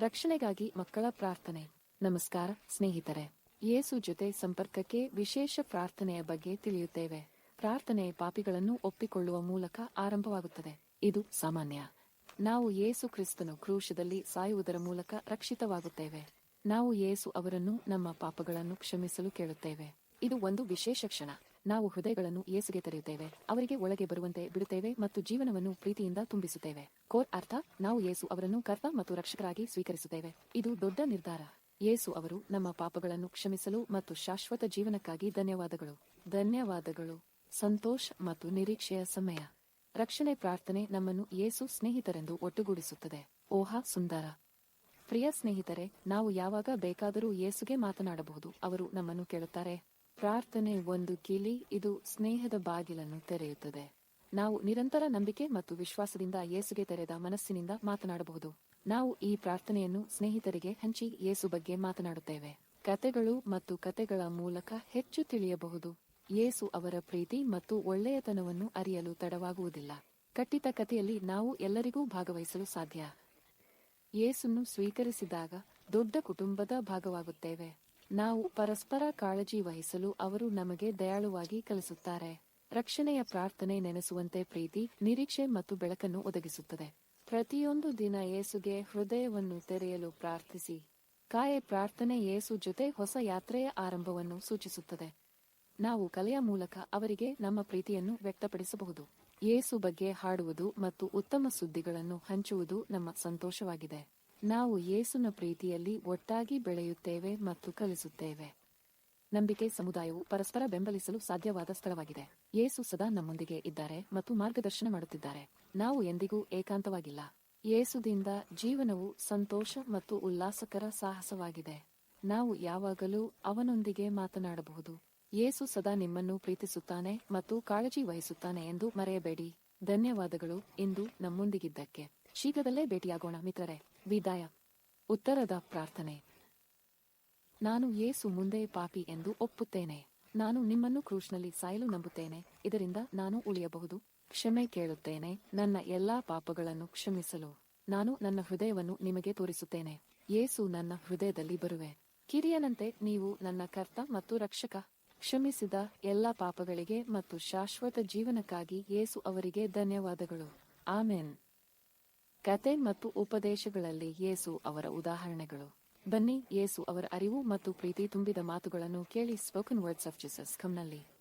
ರಕ್ಷಣೆಗಾಗಿ ಮಕ್ಕಳ ಪ್ರಾರ್ಥನೆ. ನಮಸ್ಕಾರ, ಸ್ನೇಹಿತರೆ. ಯೇಸು ಜೊತೆ ಸಂಪರ್ಕಕ್ಕೆ ವಿಶೇಷ ಪ್ರಾರ್ಥನೆಯ ಬಗ್ಗೆ ತಿಳಿಯುತ್ತೇವೆ. ಪ್ರಾರ್ಥನೆ ಪಾಪಿಗಳನ್ನು ಒಪ್ಪಿಕೊಳ್ಳುವ ಮೂಲಕ ಆರಂಭವಾಗುತ್ತದೆ. ಇದು ಸಾಮಾನ್ಯ. ನಾವು ಯೇಸು ಕ್ರಿಸ್ತನು ಕ್ರೂಶದಲ್ಲಿ ಸಾಯುವುದರ ಮೂಲಕ ರಕ್ಷಿತವಾಗುತ್ತೇವೆ. ನಾವು ಯೇಸು ಅವರನ್ನು ನಮ್ಮ ಪಾಪಗಳನ್ನು ಕ್ಷಮಿಸಲು ಕೇಳುತ್ತೇವೆ. ಇದು ಒಂದು ವಿಶೇಷ ಕ್ಷಣ. ನಾವು ಹೃದಯಗಳನ್ನು ಯೇಸುಗೆ ತೆರೆಯುತ್ತೇವೆ. ಅವರಿಗೆ ಒಳಗೆ ಬರುವಂತೆ ಬಿಡುತ್ತೇವೆ ಮತ್ತು ಜೀವನವನ್ನು ಪ್ರೀತಿಯಿಂದ ತುಂಬಿಸುತ್ತೇವೆ. ಕೋರ್ ಅರ್ಥ, ನಾವು ಯೇಸು ಅವರನ್ನು ಕರ್ತ ಮತ್ತು ರಕ್ಷಕರಾಗಿ ಸ್ವೀಕರಿಸುತ್ತೇವೆ. ಇದು ದೊಡ್ಡ ನಿರ್ಧಾರ. ಯೇಸು ಅವರು ನಮ್ಮ ಪಾಪಗಳನ್ನು ಕ್ಷಮಿಸಲು ಮತ್ತು ಶಾಶ್ವತ ಜೀವನಕ್ಕಾಗಿ ಧನ್ಯವಾದಗಳು. ಧನ್ಯವಾದಗಳು. ಸಂತೋಷ ಮತ್ತು ನಿರೀಕ್ಷೆಯ ಸಮಯ. ರಕ್ಷಣೆ ಪ್ರಾರ್ಥನೆ ನಮ್ಮನ್ನು ಯೇಸು ಸ್ನೇಹಿತರೆಂದು ಒಟ್ಟುಗೂಡಿಸುತ್ತದೆ. ಓಹಾ ಸುಂದರ. ಪ್ರಿಯ ಸ್ನೇಹಿತರೆ, ನಾವು ಯಾವಾಗ ಬೇಕಾದರೂ ಯೇಸುಗೆ ಮಾತನಾಡಬಹುದು, ಅವರು ನಮ್ಮನ್ನು ಕೇಳುತ್ತಾರೆ. ಪ್ರಾರ್ಥನೆ ಒಂದು ಕೀಲಿ, ಇದು ಸ್ನೇಹದ ಬಾಗಿಲನ್ನು ತೆರೆಯುತ್ತದೆ. ನಾವು ನಿರಂತರ ನಂಬಿಕೆ ಮತ್ತು ವಿಶ್ವಾಸದಿಂದ ಯೇಸುಗೆ ತೆರೆದ ಮನಸ್ಸಿನಿಂದ ಮಾತನಾಡಬಹುದು. ನಾವು ಈ ಪ್ರಾರ್ಥನೆಯನ್ನು ಸ್ನೇಹಿತರಿಗೆ ಹಂಚಿ ಯೇಸು ಬಗ್ಗೆ ಮಾತನಾಡುತ್ತೇವೆ. ಕತೆಗಳು ಮತ್ತು ಕತೆಗಳ ಮೂಲಕ ಹೆಚ್ಚು ತಿಳಿಯಬಹುದು. ಯೇಸು ಅವರ ಪ್ರೀತಿ ಮತ್ತು ಒಳ್ಳೆಯತನವನ್ನು ಅರಿಯಲು ತಡವಾಗುವುದಿಲ್ಲ. ಕಟ್ಟಿದ ಕಥೆಯಲ್ಲಿ ನಾವು ಎಲ್ಲರಿಗೂ ಭಾಗವಹಿಸಲು ಸಾಧ್ಯ. ಯೇಸನ್ನು ಸ್ವೀಕರಿಸಿದಾಗ ದೊಡ್ಡ ಕುಟುಂಬದ ಭಾಗವಾಗುತ್ತೇವೆ. ನಾವು ಪರಸ್ಪರ ಕಾಳಜಿ ವಹಿಸಲು ಅವರು ನಮಗೆ ದಯಾಳುವಾಗಿ ಕಲಿಸುತ್ತಾರೆ. ರಕ್ಷಣೆಯ ಪ್ರಾರ್ಥನೆ ನೆನೆಸುವಂತೆ ಪ್ರೀತಿ, ನಿರೀಕ್ಷೆ ಮತ್ತು ಬೆಳಕನ್ನು ಒದಗಿಸುತ್ತದೆ. ಪ್ರತಿಯೊಂದು ದಿನ ಯೇಸುಗೆ ಹೃದಯವನ್ನು ತೆರೆಯಲು ಪ್ರಾರ್ಥಿಸಿ. ಕಾಯೆ ಪ್ರಾರ್ಥನೆ ಯೇಸು ಜೊತೆ ಹೊಸ ಯಾತ್ರೆಯ ಆರಂಭವನ್ನು ಸೂಚಿಸುತ್ತದೆ. ನಾವು ಕಲೆಯ ಮೂಲಕ ಅವರಿಗೆ ನಮ್ಮ ಪ್ರೀತಿಯನ್ನು ವ್ಯಕ್ತಪಡಿಸಬಹುದು. ಯೇಸು ಬಗ್ಗೆ ಹಾಡುವುದು ಮತ್ತು ಉತ್ತಮ ಸುದ್ದಿಗಳನ್ನು ಹಂಚುವುದು ನಮ್ಮ ಸಂತೋಷವಾಗಿದೆ. ನಾವು ಯೇಸುನ ಪ್ರೀತಿಯಲ್ಲಿ ಒಟ್ಟಾಗಿ ಬೆಳೆಯುತ್ತೇವೆ ಮತ್ತು ಕಲಿಸುತ್ತೇವೆ. ನಂಬಿಕೆ ಸಮುದಾಯವು ಪರಸ್ಪರ ಬೆಂಬಲಿಸಲು ಸಾಧ್ಯವಾದ ಸ್ಥಳವಾಗಿದೆ. ಯೇಸು ಸದಾ ನಮ್ಮೊಂದಿಗೆ ಇದ್ದಾರೆ ಮತ್ತು ಮಾರ್ಗದರ್ಶನ ಮಾಡುತ್ತಿದ್ದಾರೆ. ನಾವು ಎಂದಿಗೂ ಏಕಾಂತವಾಗಿಲ್ಲ. ಯೇಸುದಿಂದ ಜೀವನವು ಸಂತೋಷ ಮತ್ತು ಉಲ್ಲಾಸಕರ ಸಾಹಸವಾಗಿದೆ. ನಾವು ಯಾವಾಗಲೂ ಅವನೊಂದಿಗೆ ಮಾತನಾಡಬಹುದು. ಯೇಸು ಸದಾ ನಿಮ್ಮನ್ನು ಪ್ರೀತಿಸುತ್ತಾನೆ ಮತ್ತು ಕಾಳಜಿ ವಹಿಸುತ್ತಾನೆ ಎಂದು ಮರೆಯಬೇಡಿ. ಧನ್ಯವಾದಗಳು ಇಂದು ನಮ್ಮೊಂದಿಗಿದ್ದಕ್ಕೆ. ಶೀಘ್ರದಲ್ಲೇ ಭೇಟಿಯಾಗೋಣ ಮಿತ್ರರೇ. ವಿದಾಯ. ಉತ್ತರದ ಪ್ರಾರ್ಥನೆ. ನಾನು ಯೇಸು ಮುಂದೆ ಪಾಪಿ ಎಂದು ಒಪ್ಪುತ್ತೇನೆ. ನಾನು ನಿಮ್ಮನ್ನು ಕ್ರೂಶ್ನಲ್ಲಿ ಸಾಯಲು ನಂಬುತ್ತೇನೆ. ಇದರಿಂದ ನಾನು ಉಳಿಯಬಹುದು. ಕ್ಷಮೆ ಕೇಳುತ್ತೇನೆ. ನನ್ನ ಎಲ್ಲಾ ಪಾಪಗಳನ್ನು ಕ್ಷಮಿಸಲು. ನಾನು ನನ್ನ ಹೃದಯವನ್ನು ನಿಮಗೆ ತೋರಿಸುತ್ತೇನೆ. ಯೇಸು ನನ್ನ ಹೃದಯದಲ್ಲಿ ಬರುವೆ. ಕಿರಿಯನಂತೆ ನೀವು ನನ್ನ ಕರ್ತ ಮತ್ತು ರಕ್ಷಕ. ಕ್ಷಮಿಸಿದ ಎಲ್ಲ ಪಾಪಗಳಿಗೆ ಮತ್ತು ಶಾಶ್ವತ ಜೀವನಕ್ಕಾಗಿ ಯೇಸು ಅವರಿಗೆ ಧನ್ಯವಾದಗಳು. ಆಮೆನ್. ಕತೆ ಮತ್ತು ಉಪದೇಶಗಳಲ್ಲಿ ಯೇಸು ಅವರ ಉದಾಹರಣೆಗಳು. ಬನ್ನಿ, ಯೇಸು ಅವರ ಅರಿವು ಮತ್ತು ಪ್ರೀತಿ ತುಂಬಿದ ಮಾತುಗಳನ್ನು ಕೇಳಿ ಸ್ಪೋಕನ್ ವರ್ಡ್ಸ್ ಆಫ್ ಜೀಸಸ್ ಕಮ್ನಲ್ಲಿ.